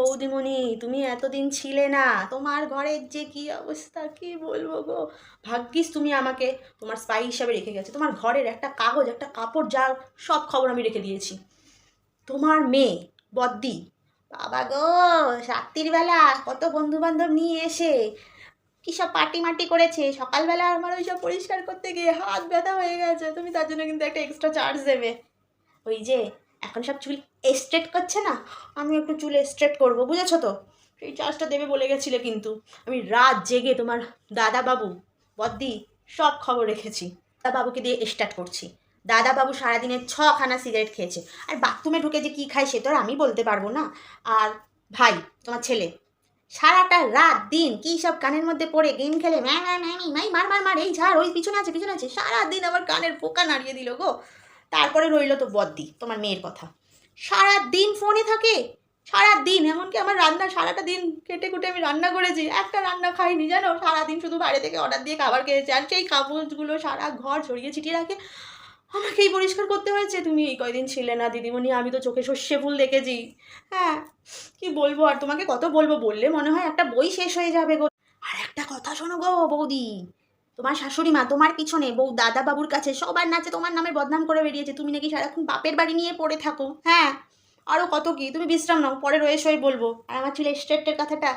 বৌদিমণি, তুমি এতদিন ছিলে না। তোমার ঘরের যে কি অবস্থা, কি বলব গো? ভাগ্যিস তুমি আমাকে তোমার স্পাই হিসাবে রেখে গেছো। তোমার ঘরের একটা কাগজ, একটা কাপড় যা সব খবর আমি রেখে দিয়েছি। তোমার মেয়ে, বদ্দি। বাবা গো, রাত্রির বেলা কত বন্ধু বান্ধব নিয়ে এসে কী সব পার্টি মাটি করেছে? সকালবেলা আমার ওই সব পরিষ্কার করতে গিয়ে হাত ব্যথা হয়ে গেছে। তুমি তার জন্য কিন্তু একটা এক্সট্রা চার্জ দেবে। ওই যে এখন সব চুল স্ট্রেট করছে না? আমি একটু চুল স্ট্রেট করব, বুঝেছ তো? সেই চার্জটা দেবে বলে গেছিলে কিন্তু। আমি রাত জেগে তোমার দাদা বাবু বদ্দি, সব খবর রেখেছি। দাদা বাবুকে দিয়ে স্টার্ট করছি। দাদা বাবু সারাদিনে ছখানা সিগারেট খেয়েছে। আর বাথরুমে ঢুকে যে কী খায় সে তো আর আমি বলতে পারব না। আর ভাই, তোমার ছেলে, সারাটা রাত দিন কী সব কানের মধ্যে পড়ে গেম খেলে? ম্যা ম্যা ম্যামি মাই মার মার মার, এই ঝাড়, ওই পিছনে আছে পিছনে আছে। সারা দিন আমার কানের পোকা নাড়িয়ে দিল গো। তারপরে রইল তো বদ্দি, তোমার মেয়ের কথা। সারা দিন ফোনে থাকে সারা দিন এমনকি আমার রান্না, সারাটা দিন কেটে কুটে আমি রান্না করেছি, একটা রান্না খাইনি, জানো? সারাদিন শুধু বাইরে থেকে অর্ডার দিয়ে খাবার খেয়েছে, আর সেই কাপড়গুলো সারা ঘর ছড়িয়ে ছিটিয়ে রাখে। আমাকেই পরিষ্কার করতে হয়েছে, তুমি এই কয়দিন ছিলে না দিদিমণি, আমি তো চোখে সর্ষে ফুল দেখেছি। হ্যাঁ কি বলব আর তোমাকে কত বলব, বললে মনে হয় একটা বই শেষ হয়ে যাবে গো। আর একটা কথা শোনো গো বৌদি তোমার শাশুড়ি মা, তোমার পিছনে বউ দাদা বাবুর কাছে সবার নাচে তোমার নামে বদনাম করে বেরিয়েছে। তুমি নাকি সারাক্ষণ বাপের বাড়ি নিয়ে পড়ে থাকো হ্যাঁ? আরও কত কি? তুমি বিশ্রাম নাও, পরে রয়ে সই বলব। আর আমার ছিল স্টেটের কথাটা